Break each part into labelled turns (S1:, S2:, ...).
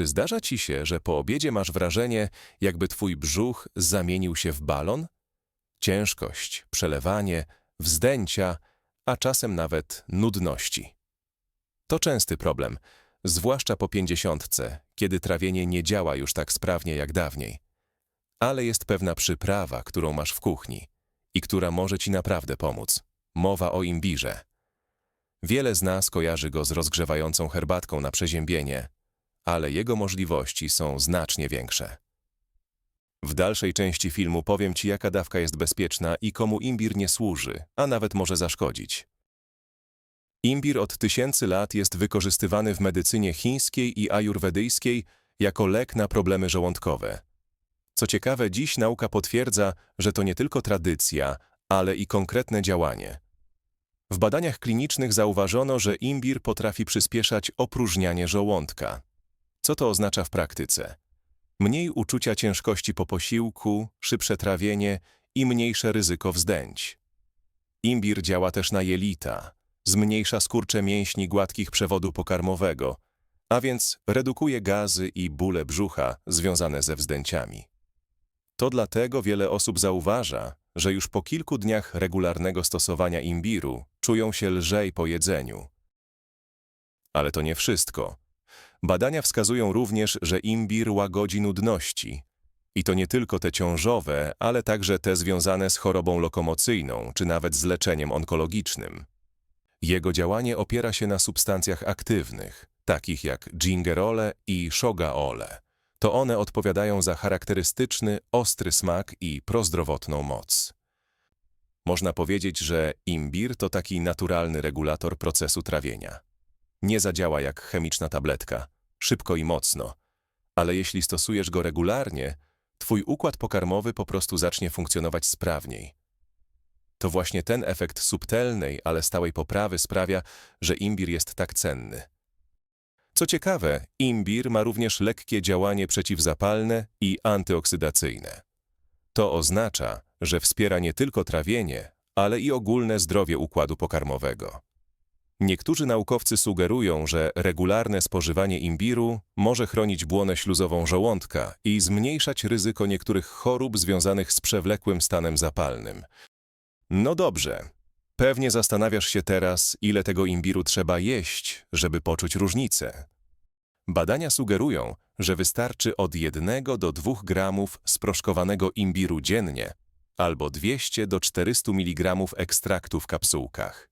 S1: Czy zdarza ci się, że po obiedzie masz wrażenie, jakby twój brzuch zamienił się w balon? Ciężkość, przelewanie, wzdęcia, a czasem nawet nudności. To częsty problem, zwłaszcza po pięćdziesiątce, kiedy trawienie nie działa już tak sprawnie jak dawniej. Ale jest pewna przyprawa, którą masz w kuchni i która może ci naprawdę pomóc. Mowa o imbirze. Wiele z nas kojarzy go z rozgrzewającą herbatką na przeziębienie, ale jego możliwości są znacznie większe. W dalszej części filmu powiem Ci, jaka dawka jest bezpieczna i komu imbir nie służy, a nawet może zaszkodzić. Imbir od tysięcy lat jest wykorzystywany w medycynie chińskiej i ajurwedyjskiej jako lek na problemy żołądkowe. Co ciekawe, dziś nauka potwierdza, że to nie tylko tradycja, ale i konkretne działanie. W badaniach klinicznych zauważono, że imbir potrafi przyspieszać opróżnianie żołądka. Co to oznacza w praktyce? Mniej uczucia ciężkości po posiłku, szybsze trawienie i mniejsze ryzyko wzdęć. Imbir działa też na jelita, zmniejsza skurcze mięśni gładkich przewodu pokarmowego, a więc redukuje gazy i bóle brzucha związane ze wzdęciami. To dlatego wiele osób zauważa, że już po kilku dniach regularnego stosowania imbiru czują się lżej po jedzeniu. Ale to nie wszystko. Badania wskazują również, że imbir łagodzi nudności. I to nie tylko te ciążowe, ale także te związane z chorobą lokomocyjną, czy nawet z leczeniem onkologicznym. Jego działanie opiera się na substancjach aktywnych, takich jak gingerole i shogaole. To one odpowiadają za charakterystyczny, ostry smak i prozdrowotną moc. Można powiedzieć, że imbir to taki naturalny regulator procesu trawienia. Nie zadziała jak chemiczna tabletka, szybko i mocno, ale jeśli stosujesz go regularnie, twój układ pokarmowy po prostu zacznie funkcjonować sprawniej. To właśnie ten efekt subtelnej, ale stałej poprawy sprawia, że imbir jest tak cenny. Co ciekawe, imbir ma również lekkie działanie przeciwzapalne i antyoksydacyjne. To oznacza, że wspiera nie tylko trawienie, ale i ogólne zdrowie układu pokarmowego. Niektórzy naukowcy sugerują, że regularne spożywanie imbiru może chronić błonę śluzową żołądka i zmniejszać ryzyko niektórych chorób związanych z przewlekłym stanem zapalnym. No dobrze, pewnie zastanawiasz się teraz, ile tego imbiru trzeba jeść, żeby poczuć różnicę. Badania sugerują, że wystarczy od 1 do 2 gramów sproszkowanego imbiru dziennie albo 200 do 400 mg ekstraktu w kapsułkach.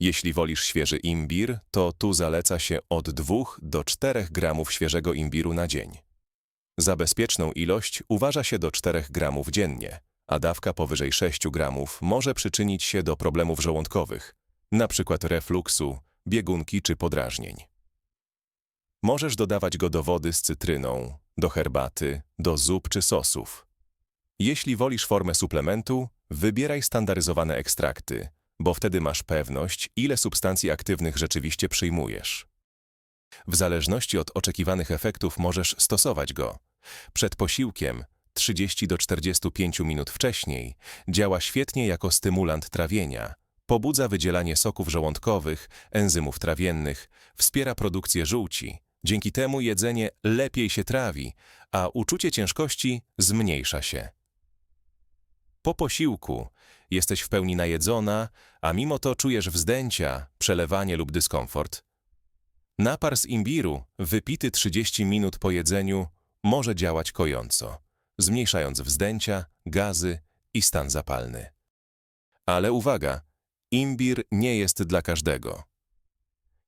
S1: Jeśli wolisz świeży imbir, to tu zaleca się od 2 do 4 gramów świeżego imbiru na dzień. Za bezpieczną ilość uważa się do 4 gramów dziennie, a dawka powyżej 6 gramów może przyczynić się do problemów żołądkowych, np. refluksu, biegunki czy podrażnień. Możesz dodawać go do wody z cytryną, do herbaty, do zup czy sosów. Jeśli wolisz formę suplementu, wybieraj standaryzowane ekstrakty, bo wtedy masz pewność, ile substancji aktywnych rzeczywiście przyjmujesz. W zależności od oczekiwanych efektów możesz stosować go. Przed posiłkiem, 30 do 45 minut wcześniej, działa świetnie jako stymulant trawienia, pobudza wydzielanie soków żołądkowych, enzymów trawiennych, wspiera produkcję żółci. Dzięki temu jedzenie lepiej się trawi, a uczucie ciężkości zmniejsza się. Po posiłku jesteś w pełni najedzona, a mimo to czujesz wzdęcia, przelewanie lub dyskomfort. Napar z imbiru, wypity 30 minut po jedzeniu, może działać kojąco, zmniejszając wzdęcia, gazy i stan zapalny. Ale uwaga, imbir nie jest dla każdego.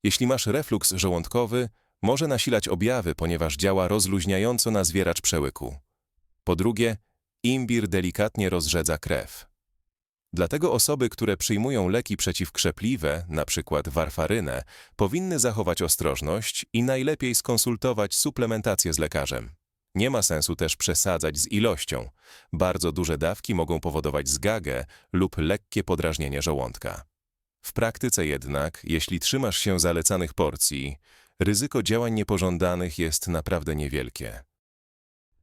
S1: Jeśli masz refluks żołądkowy, może nasilać objawy, ponieważ działa rozluźniająco na zwieracz przełyku. Po drugie, imbir delikatnie rozrzedza krew. Dlatego osoby, które przyjmują leki przeciwkrzepliwe, np. warfarynę, powinny zachować ostrożność i najlepiej skonsultować suplementację z lekarzem. Nie ma sensu też przesadzać z ilością. Bardzo duże dawki mogą powodować zgagę lub lekkie podrażnienie żołądka. W praktyce jednak, jeśli trzymasz się zalecanych porcji, ryzyko działań niepożądanych jest naprawdę niewielkie.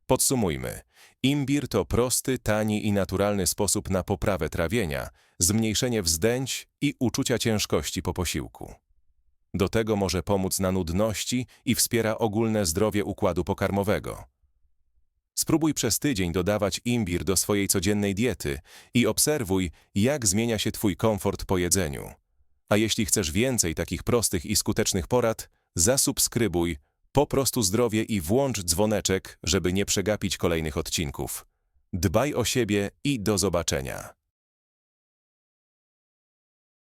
S1: Podsumujmy. Imbir to prosty, tani i naturalny sposób na poprawę trawienia, zmniejszenie wzdęć i uczucia ciężkości po posiłku. Do tego może pomóc na nudności i wspiera ogólne zdrowie układu pokarmowego. Spróbuj przez tydzień dodawać imbir do swojej codziennej diety i obserwuj, jak zmienia się Twój komfort po jedzeniu. A jeśli chcesz więcej takich prostych i skutecznych porad, zasubskrybuj po prostu zdrowie i włącz dzwoneczek, żeby nie przegapić kolejnych odcinków. Dbaj o siebie i do zobaczenia.